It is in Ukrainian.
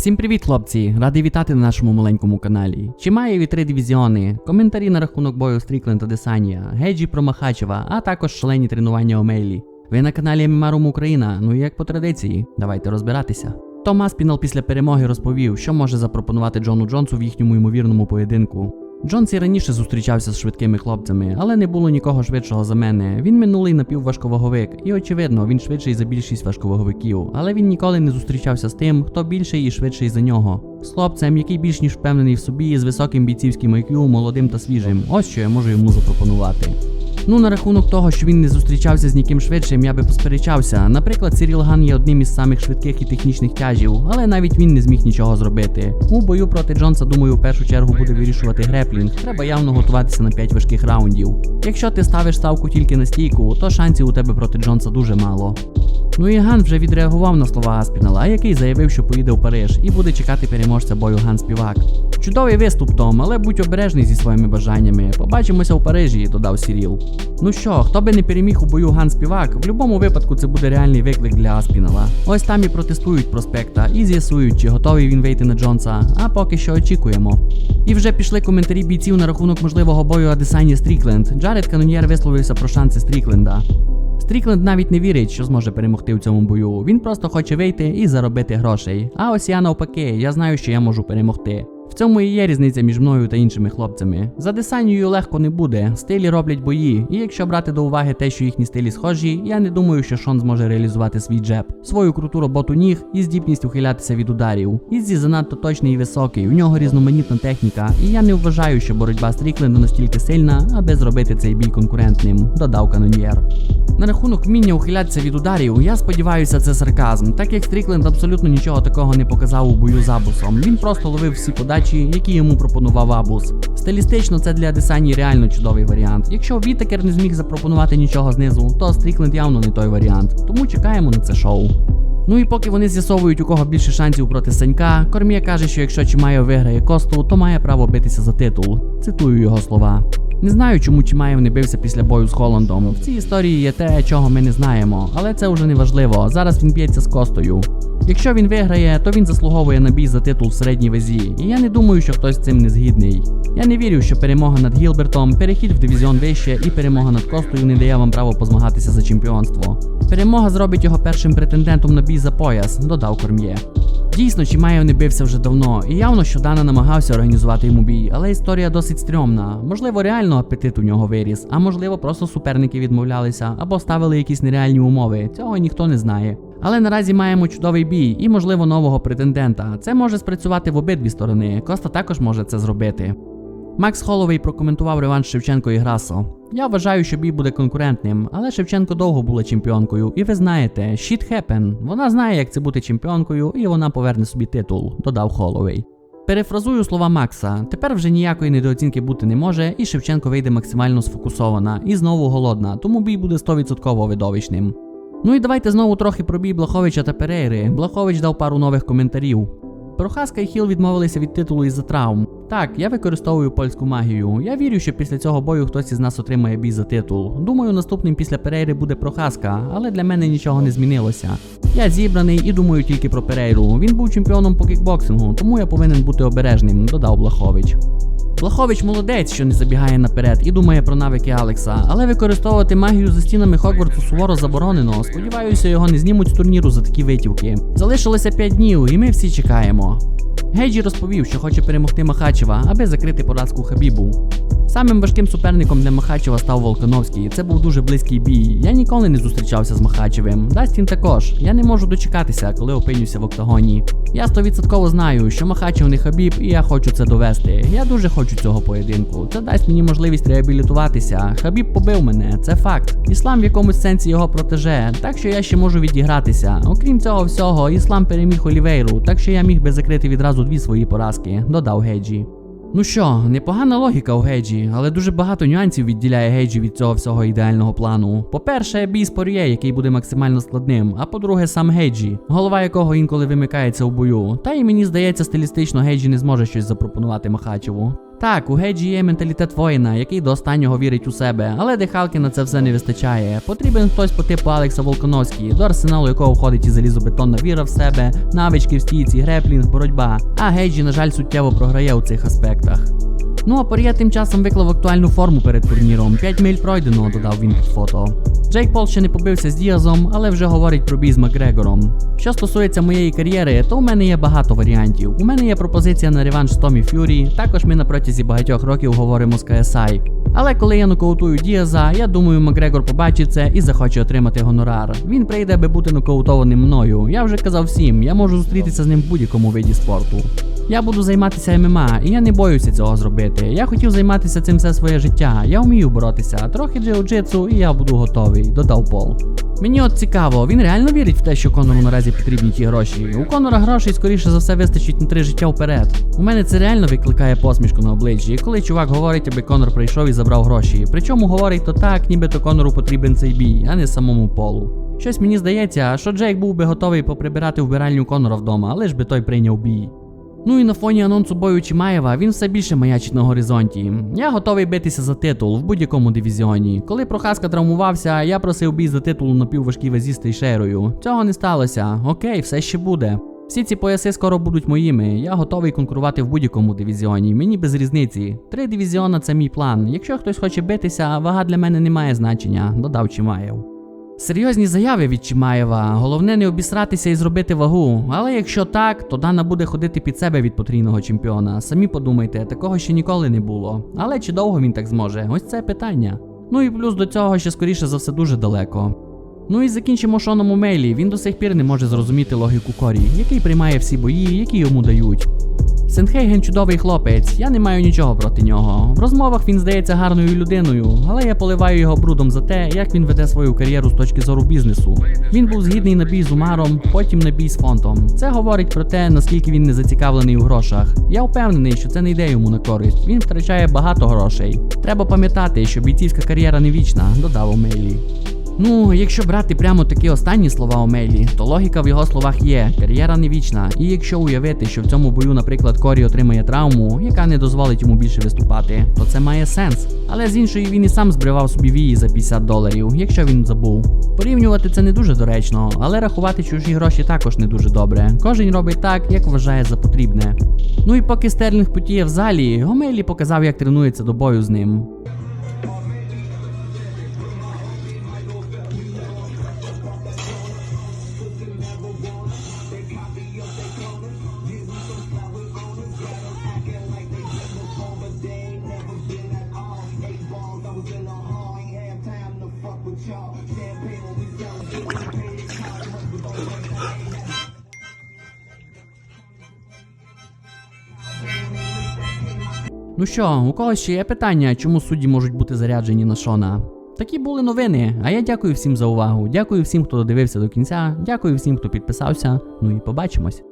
Всім привіт, хлопці! Радий вітати на нашому маленькому каналі. Чи має вітри дивізіони, коментарі на рахунок бою Стріклен та Десанія, геджі про Махачева, а також шалені тренування Омейлі. Ви на каналі Мімарум Україна, ну і як по традиції, давайте розбиратися. Томас Пінал після перемоги розповів, що може запропонувати Джону Джонсу в їхньому ймовірному поєдинку. Джонс і раніше зустрічався з швидкими хлопцями, але не було нікого швидшого за мене. Він минулий напівважковаговик, і очевидно, він швидший за більшість важковаговиків, але він ніколи не зустрічався з тим, хто більший і швидший за нього. З хлопцем, який більш ніж впевнений в собі, з високим бійцівським IQ, молодим та свіжим. Ось що я можу йому запропонувати. Ну, на рахунок того, що він не зустрічався з ніким швидшим, я би посперечався. Наприклад, Сіріл Ган є одним із самих швидких і технічних тяжів, але навіть він не зміг нічого зробити. У бою проти Джонса, думаю, в першу чергу буде вирішувати греплінг. Треба явно готуватися на 5 важких раундів. Якщо ти ставиш ставку тільки на стійку, то шансів у тебе проти Джонса дуже мало. Ну і Ган вже відреагував на слова Аспінала, який заявив, що поїде в Париж і буде чекати переможця бою Ган Співак. Чудовий виступ, Том, але будь обережний зі своїми бажаннями. Побачимося в Парижі, додав Сіріл. Ну що, хто би не переміг у бою Ган Співак, в будь-якому випадку це буде реальний виклик для Аспінала. Ось там і протестують проспекта і з'ясують, чи готовий він вийти на Джонса, а поки що очікуємо. І вже пішли коментарі бійців на рахунок можливого бою Адесані Стрікленд. Джаред Каноньєр висловився про шанси Стрікленда. Стрікленд навіть не вірить, що зможе перемогти в цьому бою. Він просто хоче вийти і заробити грошей. А ось я навпаки, я знаю, що я можу перемогти. В цьому і є різниця між мною та іншими хлопцями. За Десанією легко не буде, стилі роблять бої, і якщо брати до уваги те, що їхні стилі схожі, я не думаю, що Шон зможе реалізувати свій джеб, свою круту роботу ніг і здібність ухилятися від ударів. Іззі занадто точний і високий, у нього різноманітна техніка, і я не вважаю, що боротьба Стрікленда настільки сильна, аби зробити цей бій конкурентним, додав каноньєр. На рахунок вміння ухилятися від ударів, я сподіваюся, це сарказм, так як Стрікленд абсолютно нічого такого не показав у бою з Абусом. Він просто ловив всі подачі, які йому пропонував Абус. Стилістично це для Десані реально чудовий варіант. Якщо Вітекер не зміг запропонувати нічого знизу, то Стрікленд явно не той варіант. Тому чекаємо на це шоу. Ну і поки вони з'ясовують, у кого більше шансів проти Санька, Корм'є каже, що якщо Чимаєв виграє косту, то має право битися за титул. Цитую його слова. Не знаю, чому Чимаєв не бився після бою з Холландом. В цій історії є те, чого ми не знаємо, але це вже не важливо. Зараз він б'ється з костою. Якщо він виграє, то він заслуговує на бій за титул в середній вазі, і я не думаю, що хтось з цим не згідний. Я не вірю, що перемога над Гілбертом, перехід в дивізіон вище і перемога над Костою не дає вам право позмагатися за чемпіонство. Перемога зробить його першим претендентом на бій за пояс, додав Корм'є. Дійсно, Чимаєв не бився вже давно, і явно, що Дана намагався організувати йому бій, але історія досить стрьомна. Можливо, реально апетит у нього виріс, а можливо, просто суперники відмовлялися або ставили якісь нереальні умови. Цього ніхто не знає. Але наразі маємо чудовий бій і, можливо, нового претендента. Це може спрацювати в обидві сторони. Коста також може це зробити. Макс Холовей прокоментував реванш Шевченко і Грасо. Я вважаю, що бій буде конкурентним, але Шевченко довго була чемпіонкою, і ви знаєте, shit happen. Вона знає, як це бути чемпіонкою, і вона поверне собі титул, додав Холовей. Перефразую слова Макса. Тепер вже ніякої недооцінки бути не може, і Шевченко вийде максимально сфокусована і знову голодна, тому бій буде 100% видовищним. Ну і давайте знову трохи про бій Блаховича та Перейри. Блахович дав пару нових коментарів. Прохаска і Хіл відмовилися від титулу із-за травм. Так, я використовую польську магію. Я вірю, що після цього бою хтось із нас отримає бій за титул. Думаю, наступним після Перейри буде Прохаска, але для мене нічого не змінилося. Я зібраний і думаю тільки про Перейру. Він був чемпіоном по кікбоксингу, тому я повинен бути обережним, додав Блахович. Блахович молодець, що не забігає наперед і думає про навики Алекса, але використовувати магію за стінами Хогвартсу суворо заборонено. Сподіваюся, його не знімуть з турніру за такі витівки. Залишилося 5 днів, і ми всі чекаємо. Гейджі розповів, що хоче перемогти Махачева, аби закрити поразку Хабібу. Самим важким суперником для Махачева став Волконовський. Це був дуже близький бій. Я ніколи не зустрічався з Махачевим. Дастін також. Я не можу дочекатися, коли опинюся в октагоні. Я стовідсотково знаю, що Махачев не Хабіб, і я хочу це довести. Я дуже хочу цього поєдинку. Це дасть мені можливість реабілітуватися. Хабіб побив мене, це факт. Іслам в якомусь сенсі його протеже, так що я ще можу відігратися. Окрім цього всього, іслам переміг Олівейру, так що я міг би закрити відразу дві свої поразки, додав Геджі. Ну що, непогана логіка у Гейджі, але дуже багато нюансів відділяє Гейджі від цього всього ідеального плану. По-перше, бій з Пор'є, який буде максимально складним, а по-друге, сам Гейджі, голова якого інколи вимикається у бою. Та й мені здається, стилістично Гейджі не зможе щось запропонувати Махачеву. Так, у Геджі є менталітет воїна, який до останнього вірить у себе, але дихалки на це все не вистачає. Потрібен хтось по типу Алекса Волконовський, до арсеналу якого входить і залізобетонна віра в себе, навички в стійці, греплінг, боротьба. А Геджі, на жаль, суттєво програє у цих аспектах. Ну а Пор'є тим часом виклав актуальну форму перед турніром. 5 миль пройдено, додав він під фото. Джейк Пол ще не побився з Діазом, але вже говорить про бій з Макгрегором. Що стосується моєї кар'єри, то у мене є багато варіантів. У мене є пропозиція на реванш з Томі Ф'юрі, також ми на протязі багатьох років говоримо з KSI. Але коли я нокаутую Діаза, я думаю, Макгрегор побачить це і захоче отримати гонорар. Він прийде, аби бути нокаутованим мною. Я вже казав всім, я можу зустрітися з ним в будь-якому виді спорту. Я буду займатися ММА, і я не боюся цього зробити. Я хотів займатися цим все своє життя. Я вмію боротися, трохи джиу-джитсу, і я буду готовий, додав Пол. Мені от цікаво, він реально вірить в те, що Конору наразі потрібні ті гроші. У Конора грошей, скоріше за все, вистачить на три життя вперед. У мене це реально викликає посмішку на обличчі, коли чувак говорить, аби Конор прийшов і забрав гроші. Причому говорить то так, нібито Конору потрібен цей бій, а не самому полу. Щось мені здається, що Джейк був би готовий поприбирати вбиральню Конора вдома, але ж би той прийняв бій. Ну і на фоні анонсу бою Чимаєва він все більше маячить на горизонті. Я готовий битися за титул в будь-якому дивізіоні. Коли Прохаска травмувався, я просив бій за титул на півважкій вазі з Тейшерою. Цього не сталося. Окей, все ще буде. Всі ці пояси скоро будуть моїми. Я готовий конкурувати в будь-якому дивізіоні. Мені без різниці. Три дивізіона це мій план. Якщо хтось хоче битися, вага для мене не має значення, додав Чимаєв. Серйозні заяви від Чимаєва. Головне не обісратися і зробити вагу. Але якщо так, то Дана буде ходити під себе від потрійного чемпіона. Самі подумайте, такого ще ніколи не було. Але чи довго він так зможе? Ось це питання. Ну і плюс до цього ще скоріше за все дуже далеко. Ну і закінчимо Шоном мейлі. Він до сих пір не може зрозуміти логіку Корі, який приймає всі бої, які йому дають. Сенхейген чудовий хлопець, я не маю нічого проти нього. В розмовах він здається гарною людиною, але я поливаю його брудом за те, як він веде свою кар'єру з точки зору бізнесу. Він був згідний на бій з Умаром, потім на бій з фонтом. Це говорить про те, наскільки він не зацікавлений у грошах. Я впевнений, що це не йде йому на користь. Він втрачає багато грошей. Треба пам'ятати, що бійцівська кар'єра не вічна, додав у мейлі. Ну, якщо брати прямо такі останні слова Омейлі, то логіка в його словах є: кар'єра не вічна. І якщо уявити, що в цьому бою, наприклад, Корі отримає травму, яка не дозволить йому більше виступати, то це має сенс. Але з іншої він і сам збривав собі вії за 50 доларів, якщо він забув. Порівнювати це не дуже доречно, але рахувати чужі гроші також не дуже добре. Кожен робить так, як вважає за потрібне. Ну і поки Стерлінг потіє в залі, Гомейлі показав, як тренується до бою з ним. Ну що, у когось ще є питання, чому судді можуть бути заряджені на Шона? Такі були новини. А я дякую всім за увагу. Дякую всім, хто додивився до кінця. Дякую всім, хто підписався. Ну і побачимось.